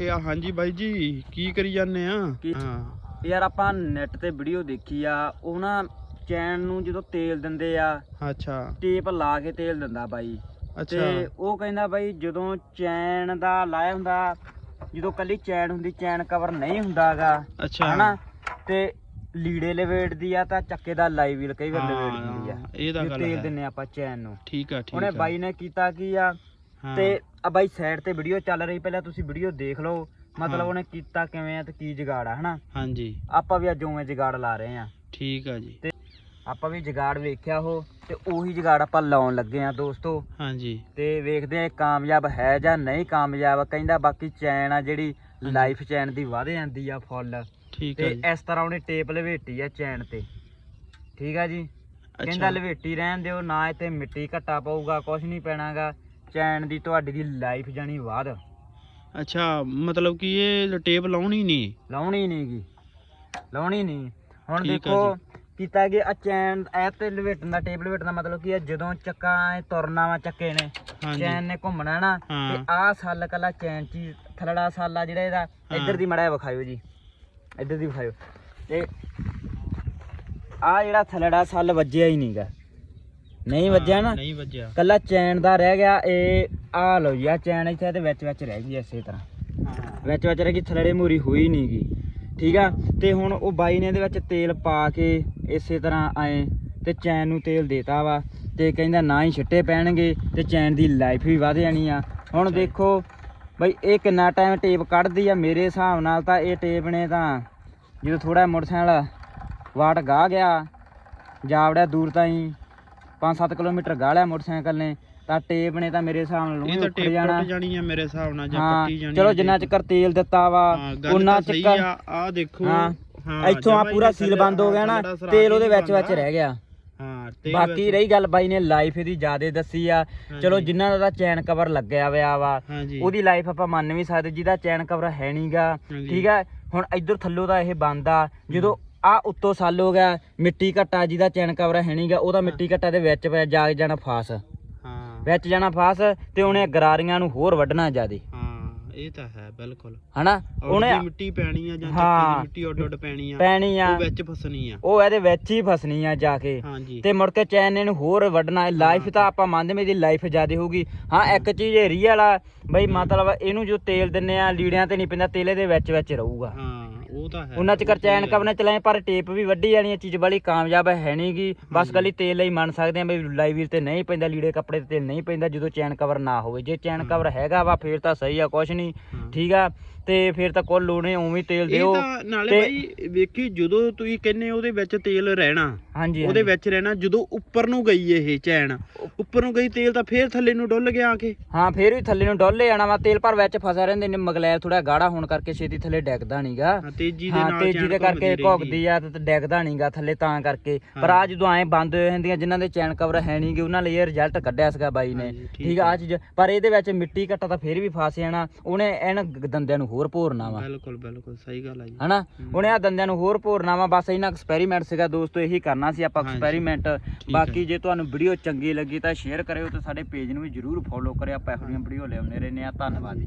ਇਹ ਆ ਹਾਂਜੀ ਬਾਈ ਜੀ ਕੀ ਕਰੀ ਜਾਂਦੇ ਆ? ਹਾਂ। ਯਾਰ ਆਪਾਂ ਨੈਟ ਤੇ ਵੀਡੀਓ ਦੇਖੀ ਆ ਉਹ ਨਾ ਚੈਨ ਨੂੰ ਜਦੋਂ ਤੇਲ ਦਿੰਦੇ ਆ ਅੱਛਾ। ਟੇਪ ਲਾ ਕੇ ਤੇਲ ਦਿੰਦਾ ਬਾਈ। ਅੱਛਾ। ਤੇ ਉਹ ਕਹਿੰਦਾ ਬਾਈ ਜਦੋਂ ਚੈਨ ਦਾ ਲਾਇਆ ਹੁੰਦਾ ਜਦੋਂ ਕੱਲੀ ਚੈਨ ਹੁੰਦੀ ਚੈਨ ਕਵਰ ਨਹੀਂ ਹੁੰਦਾਗਾ ਅੱਛਾ। ਹਨਾ? ਤੇ ਲੀੜੇ ਲਵੇੜਦੀ ਆ ਤਾਂ ਚੱਕੇ ਦਾ ਲਾਈਵ ਵੀਲ ਕਈ ਵਾਰ ਲਵੇੜ ਦਿੰਦੀ ਆ। ਇਹ ਤਾਂ ਗੱਲ ਤੇਲ ਹੈ। ਦਿੰਨੇ ਆਪਾਂ ਚੈਨ ਨੂੰ। ਠੀਕ ਆ ਠੀਕ ਉਹਨੇ ਆ। ਬਾਈ ਨੇ ਕੀਤਾ ਕੀ ਆ ਤੇ ਆ ਬਾਈ ਸਾਈਡ ਤੇ ਵੀਡੀਓ ਚੱਲ ਰਹੀ ਪਹਿਲਾਂ ਤੁਸੀਂ ਵੀਡੀਓ ਦੇਖ ਲਓ ਮਤਲਬ ਹਾਂ। ਉਹਨੇ ਕੀਤਾ ਕਿਵੇਂ ਆ ਤੇ ਕੀ ਜਗਾੜ ਆ ਹਨਾ? ਹਾਂਜੀ। ਆਪਾਂ ਵੀ ਅੱਜ ਉਵੇਂ ਜਗਾੜ ਲਾ ਰਹੇ ਆ। ਠੀਕ ਆ ਜੀ। ਆਪਾਂ ਵੀ ਜਗਾੜ ਵੇਖਿਆ ਉਹ ਤੇ ਉਹੀ ਜਗਾੜ ਆਪਾਂ ਲਾਉਣ ਲੱਗੇ ਆ ਦੋਸਤੋ। ਹਾਂਜੀ। ਤੇ ਵੇਖਦੇ ਆ ਕਾਮਯਾਬ ਹੈ ਜਾਂ ਨਹੀਂ ਕਾਮਯਾਬ ਕਹਿੰਦਾ ਬਾਕੀ ਚੈਨ ਆ ਜਿਹੜੀ। ਲਾਈਫ ਚੈਨ ਦੀ ਵਧ ਜਾਂਦੀ ਆ ਫੁੱਲ। ਠੀਕ ਆ ਤੇ ਇਸ ਤਰ੍ਹਾਂ ਉਹਨੇ ਟੇਪ ਲਵੇਟੀ ਆ ਚੈਨ ਤੇ। ਠੀਕ ਆ ਜੀ? ਕਹਿੰਦਾ ਲਵੇਟੀ ਰਹਿਣ ਦਿਓ ਨਾ ਇੱਥੇ ਮਿੱਟੀ ਘੱਟਾ ਪਊਗਾ ਕੁਝ ਨਹੀਂ ਪੈਣਾਗਾ। ਚੈਨ ਦੀ ਤੁਹਾਡੀ ਦੀ ਲਾਈਫ ਜਾਣੀ ਵਧ ਅੱਛਾ ਮਤਲਬ ਕਿ ਇਹ ਟੇਪ ਲਾਉਣੀ ਨਹੀਂ? ਲਾਉਣੀ ਨਹੀਂਗੀ ਲਾਉਣੀ ਨਹੀਂ। ਹੁਣ ਆ ਦੇਖੋ ਕੀਤਾ ਕਿ ਆ ਚੈਨ ਐ ਤੇ ਲਵੇਟਣ ਦਾ ਟੇਪ ਲਵੇਟਣ ਦਾ ਮਤਲਬ ਕੀ ਆ ਜਦੋਂ ਚੱਕਾ ਐ ਤੁਰਨਾ ਵਾ ਚੱਕੇ ਨੇ ਚੈਨ ਨੇ ਘੁੰਮਣਾ ਨਾ ਤੇ ਹਾਂ। ਆਹ ਸੱਲ ਕੱਲਾ ਚੈਨ ਚ ਥਲੜਾ ਸਾਲਾ ਜਿਹੜਾ ਇਹਦਾ ਇੱਧਰ ਦੀ ਮੜਾ ਵਿਖਾਇਓ ਜੀ। ਇੱਧਰ ਦੀ ਵਿਖਾਇਓ। ਤੇ ਆ ਜਿਹੜਾ ਥਲੜਾ ਸੱਲ ਵੱਜਿਆ ਹੀ ਨਹੀਂਗਾ ਨਹੀਂ ਵੱਜਿਆ ਨਾ। ਨਹੀਂ ਵੱਜਿਆ। ਕੱਲਾ ਚੈਨ ਦਾ ਰਹਿ ਗਿਆ ਇਹ ਆ ਲਓ ਜੀ ਆ ਚੈਨ ਇੱਥੇ ਤੇ ਵਿੱਚ ਵਿੱਚ ਰਹਿ ਗਈ ਇਸੇ ਤਰ੍ਹਾਂ। ਵਿੱਚ ਵਿੱਚ ਰਹਿ ਗਈ ਥਲੜੇ ਮੂਰੀ ਹੋਈ ਨਹੀਂਗੀ ਠੀਕ ਆ? ਤੇ ਹੁਣ ਉਹ ਬਾਈ ਨੇ ਇਹਦੇ ਵਿੱਚ ਤੇਲ ਪਾ ਕੇ ਇਸੇ ਤਰ੍ਹਾਂ ਆਏ ਤੇ ਚੈਨ ਨੂੰ ਤੇਲ ਦੇਤਾ ਵਾ ਤੇ ਕਹਿੰਦਾ ਨਾ ਹੀ ਛਿੱਟੇ ਪੈਣਗੇ ਤੇ ਚੈਨ ਦੀ ਲਾਈਫ ਵੀ ਵਧ ਜਾਣੀ ਆ। ਹੁਣ ਦੇਖੋ ਬਈ ਇਹ ਕਿੰਨਾ ਟਾਈਮ ਟੇਪ ਕੱਢਦੀ ਆ ਮੇਰੇ ਹਿਸਾਬ ਨਾਲ ਤਾਂ ਇਹ ਟੇਪ ਨੇ ਤਾਂ ਜਦੋਂ ਥੋੜਾ ਮੋਟਰਸਾਈਕਲ ਵਾਟ ਗਾਹ ਗਿਆ ਜਾਵੜਿਆ ਦੂਰ ਤਾਈਂ। 5-7 ਕਿਲੋਮੀਟਰ ਗਾਹ ਲਿਆ ਮੋਟਰਸਾਈਕਲ ਨੇ ਤਾਂ ਟੇਪ ਨੇ ਤਾਂ ਮੇਰੇ ਹਿਸਾਬ ਨਾਲ ਇਹ ਤਾਂ ਟੇਪ ਜਾਣਾ ਟੁੱਟ ਜਾਣੀ ਆ ਮੇਰੇ ਹਿਸਾਬ ਨਾਲ ਜਾਂ ਪੱਟੀ ਜਾਣੀ ਚਲੋ ਜਿੰਨਾ। ਚਿਰ ਤੇਲ ਦਿੱਤਾ ਵਾ ਉਹਨਾਂ ਚਿਰ ਆ ਦੇਖੋ ਹਾਂ। ਇੱਥੋਂ ਆ ਪੂਰਾ ਸੀਲ ਬੰਦ ਹੋ ਗਿਆ ਨਾ ਤੇਲ ਉਹਦੇ ਵਿੱਚ ਵਿੱਚ। ਰਹਿ ਗਿਆ ਬਾਕੀ ਰਹੀ ਗੱਲ ਬਾਈ ਨੇ ਲਾਈਫ ਇਹਦੀ ਜ਼ਿਆਦੇ ਦੱਸੀ ਆ ਚਲੋ। ਜਿਨ੍ਹਾਂ ਦਾ ਚੈਨ ਕਵਰ ਲੱਗਿਆ ਹੋਇਆ ਵਾ ਉਹਦੀ ਲਾਈਫ ਆਪਾਂ ਮੰਨ ਵੀ ਸਕਦੇ ਜਿਹਦਾ ਚੈਨ ਕਵਰ ਹੈ ਨਹੀਂਗਾ। ਠੀਕ ਆ ਹੁਣ ਇੱਧਰ ਥੱਲੋਂ ਦਾ ਇਹ ਬੰਦ ਆ ਜਦੋਂ ਆ ਉੱਤੋਂ ਸੱਲ ਹੋ ਗਿਆ ਮਿੱਟੀ ਘੱਟਾ ਜਿਹਦਾ ਚੈਨ ਕਵਰ ਹੈ ਨਹੀਂਗਾ ਉਹਦਾ ਮਿੱਟੀ ਘੱਟਾ ਦੇ ਵਿੱਚ ਪੈ ਜਾ ਜਾਣਾ ਫਾਸ। ਹਾਂ। ਵਿੱਚ ਜਾਣਾ ਫਾਸ ਤੇ ਉਹਨੇ ਗਰਾਰੀਆਂ ਨੂੰ ਹੋਰ ਵੱਢਣਾ ਜ਼ਿਆਦੇ। ਹਾਂ ਇਹ ਤਾਂ ਹੈ ਬਿਲਕੁਲ। ਹਨਾ? ਉਹਨੇ ਮਿੱਟੀ ਪੈਣੀ ਆ ਜਾਂ ਹਾਂ। ਚੱਕੇ ਦੀ ਮਿੱਟੀ ਉੱਡ ਉੱਡ ਪੈਣੀ ਆ ਪੈਣੀ ਆ। ਉਹ ਵਿੱਚ ਫਸਣੀ ਆ। ਉਹ ਇਹਦੇ ਵਿੱਚ ਹੀ ਫਸਣੀ ਆ ਜਾ ਕੇ। ਤੇ ਮੁੜ ਕੇ ਚੈਨ ਨੇ ਇਹਨੂੰ ਹੋਰ ਵੱਢਣਾ ਲਾਈਫ ਤਾਂ ਆਪਾਂ ਮੰਨਦੇ ਮੇਰੀ ਲਾਈਫ ਜ਼ਿਆਦੇ ਹੋਊਗੀ। ਹਾਂ ਇੱਕ ਚੀਜ਼ ਇਹ ਰੀਅਲ ਆ ਬਈ ਮਤਲਬ ਇਹਨੂੰ ਜੋ ਤੇਲ ਦਿੰਨੇ ਆ ਲੀੜਿਆਂ ਤੇ ਨਹੀਂ ਪੈਂਦਾ ਤੇਲ ਇਹਦੇ ਵਿੱਚ ਵਿੱਚ ਰਹੂਗਾ। ਹਾਂ। ਉਹ ਤਾਂ ਹੈ। ਉਹਨਾਂ ਚ ਚੈਨ ਕਵਨੇ ਚਲਾਏ ਪਰ ਟੇਪ ਵੀ ਵੱਢੀ ਜਾਣੀ ਇਹ ਚੀਜ਼ ਬੜੀ ਕਾਮਯਾਬ ਹੈ ਨਹੀਂਗੀ ਬਸ ਕੱਲੀ ਤੇਲ ਲਈ ਮੰਨ ਸਕਦੇ ਆ ਬਈ ਲਾਈਵ ਵੀਲ ਤੇ ਨਹੀਂ ਪੈਂਦਾ ਲੀੜੇ ਕੱਪੜੇ ਤੇ ਤੇਲ ਨਹੀਂ ਪੈਂਦਾ ਜਦੋਂ ਚੈਨ ਕਵਰ ਨਾ ਹੋਵੇ। ਜੇ ਚੈਨ ਕਵਰ ਹੈਗਾ ਵਾ ਫੇਰ ਤਾਂ ਸਹੀ ਆ ਕੁਛ ਨਹੀਂ। ਠੀਕ ਆ ਤੇ ਫੇਰ ਤਾਂ ਕੋਲ ਲੋੜੇ ਉਵੇਂ ਤੇਲ ਦਿਓ। ਤਾਂ ਨਾਲੇ ਤੇ- ਬਾਈ ਵੇਖੀ ਜਦੋਂ ਤੁਸੀਂ ਕਹਿੰਨੇ ਉਹਦੇ ਵਿੱਚ ਤੇਲ ਰਹਿਣਾ ਹਾਂਜੀ ਉਹਦੇ। ਵਿੱਚ ਰਹਿਣਾ ਜਦੋਂ ਉੱਪਰ ਨੂੰ ਗਈ ਇਹ ਚੈਨ ਉੱਪਰ ਨੂੰ ਗਈ ਤੇਲ ਤਾਂ ਫੇਰ ਥੱਲੇ ਨੂੰ ਡੁੱਲ ਗਿਆ ਆ ਕੇ। ਹਾਂ ਫੇਰ ਵੀ ਥੱਲੇ ਨੂੰ ਡੋਲੇ ਜਾਣਾ ਵਾ ਤੇਲ ਪਰ ਵਿੱਚ ਫਸਿਆ ਰਹਿੰਦੇ ਨੇ ਮਗਲੈਲ ਥੋੜਾ ਗਾੜਾ ਹੋਣ ਕਰਕੇ ਛੇਤੀ ਥੱਲੇ ਡੈਗਦਾ ਨਹੀਂਗਾ ਹਾਂ, ਤੇਜ਼ੀ ਦੇ ਹਾਂ ਨਾਲ ਤੇਜ਼ੀ ਦੇ ਕਰਕੇ ਘੁੱਗਦੀ ਆ ਤੇ ਡੈਗਦਾ ਨਹੀਂਗਾ ਥੱਲੇ ਤਾਂ ਕਰਕੇ। ਪਰ ਆ ਜਦੋਂ ਐ ਬੰਦ ਹੋਏ ਹੁੰਦੀਆਂ ਜਿਨ੍ਹਾਂ ਦੇ ਚੈਨ ਕਵਰ ਹੈ ਨਹੀਂਗੇ ਉਹਨਾਂ ਲਈ ਇਹ ਰਿਜ਼ਲਟ ਕੱਢਿਆ ਸੀਗਾ ਬਾਈ ਨੇ। ਠੀਕ ਆ ਚੀਜ਼ ਪਰ ਇਹਦੇ ਵਿੱਚ ਮਿੱਟੀ ਘੱਟਾ ਤਾਂ ਫੇਰ ਵੀ ਫਸ ਜਾਣਾ। ਉਹਨੇ ਇਹਨਾਂ ਦੰਦਿਆਂ ਨੂੰ ਹੋਰ ਭੋਰਨਾ ਵਾ। ਬਿਲਕੁਲ ਬਿਲਕੁਲ ਸਹੀ ਗੱਲ ਆ ਜੀ। ਹਨਾ। ਉਹਨੇ ਆ ਦੰਦਿਆਂ ਨੂੰ ਹੋਰ ਭੋਰਨਾ ਵਾ ਬਸ ਇਹਨਾਂ ਐਕਸਪੈਰੀਮੈਂਟ ਸੀਗਾ ਦੋਸਤੋ ਇਹੀ ਕਰਨਾ ਸੀ ਆਪਾਂ ਐਕਸਪੈਰੀਮੈਂਟ ਬਾਕੀ ਜੇ ਤੁਹਾਨੂੰ ਵੀਡੀਓ ਚੰਗੀ ਲੱਗੀ ਤਾਂ ਸ਼ੇਅਰ ਕਰਿਓ ਤੇ ਸਾਡੇ ਪੇਜ ਨੂੰ ਵੀ ਜਰੂਰ ਫੋਲੋ ਕਰਿਓ। ਆਪਾਂ ਇਹੋ ਜਿਹੀਆਂ ਵੀਡੀਓ ਲਿਆਉਂਦੇ ਰਹਿੰਦੇ ਆ ਧੰਨਵਾਦ ਜੀ।